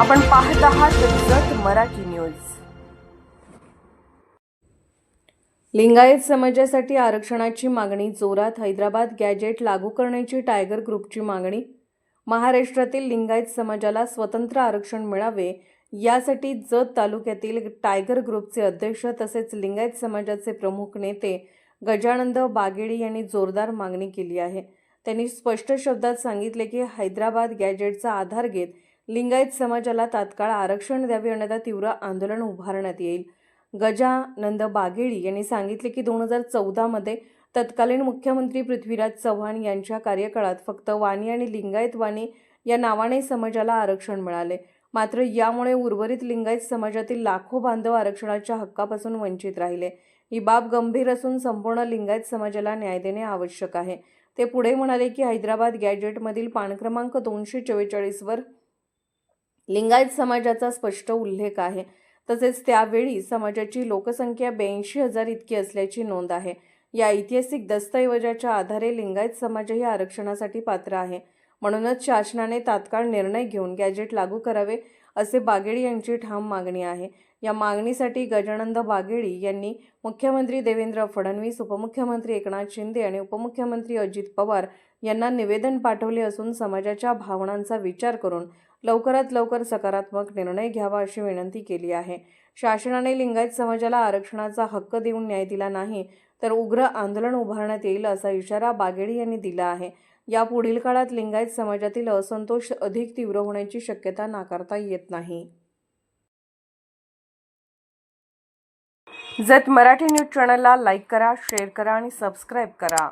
आपण पाहत आहात जत मराठी न्यूज. लिंगायत समाजासाठी आरक्षणाची मागणी जोरात हैदराबाद गॅजेट लागू करण्याची टायगर ग्रुपची मागणी महाराष्ट्रातील लिंगायत समाजाला स्वतंत्र आरक्षण मिळावे यासाठी जत तालुक्यातील टायगर ग्रुपचे अध्यक्ष तसेच लिंगायत समाजाचे प्रमुख नेते गजानंद बागेडी यांनी जोरदार मागणी केली आहे. त्यांनी स्पष्ट शब्दात सांगितले की हैदराबाद गॅजेटचा आधार घेत लिंगायत समाजाला तात्काळ आरक्षण द्यावे अन्यथा तीव्र आंदोलन उभारण्यात येईल. गजानंद बागेळी यांनी सांगितले की दोन हजार चौदामध्ये तत्कालीन मुख्यमंत्री पृथ्वीराज चव्हाण यांच्या कार्यकाळात फक्त वाणी आणि लिंगायत वाणी या नावाने समाजाला आरक्षण मिळाले. मात्र यामुळे उर्वरित लिंगायत समाजातील लाखो बांधव आरक्षणाच्या हक्कापासून वंचित राहिले. ही बाब गंभीर असून संपूर्ण लिंगायत समाजाला न्याय देणे आवश्यक आहे. ते पुढे म्हणाले की हैदराबाद गॅजेटमधील पान क्रमांक दोनशे चव्वेचाळीसवर लिंगायत समाजाचा स्पष्ट उल्लेख आहे. तसेच त्यावेळी समाजाची लोकसंख्या ब्याऐंशी हजार इतकी असल्याची नोंद आहे. या ऐतिहासिक दस्तऐवजाच्या आधारे लिंगायत समाजही आरक्षणासाठी पात्र आहे. म्हणूनच शासनाने तात्काळ निर्णय घेऊन गॅजेट लागू करावे असे बागेडी यांची ठाम मागणी आहे. या मागणीसाठी गजानंद बागेडी यांनी मुख्यमंत्री देवेंद्र फडणवीस उपमुख्यमंत्री एकनाथ शिंदे आणि उपमुख्यमंत्री अजित पवार यांना निवेदन पाठवले असून समाजाच्या भावनांचा विचार करून लवकरात लवकर सकारात्मक निर्णय घ्यावा अशी विनंती केली आहे. शासनाने लिंगायत समाजाला आरक्षणाचा हक्क देऊन न्याय दिला नाही तर उग्र आंदोलन उभारण्यात येईल असा इशारा बागेडी यांनी दिला आहे. या पुढील काळात लिंगायत समाजातील असंतोष अधिक तीव्र होण्याची शक्यता नाकारता येत नाही. जत मराठी न्यूज चॅनलला लाईक करा शेअर करा आणि सबस्क्राईब करा.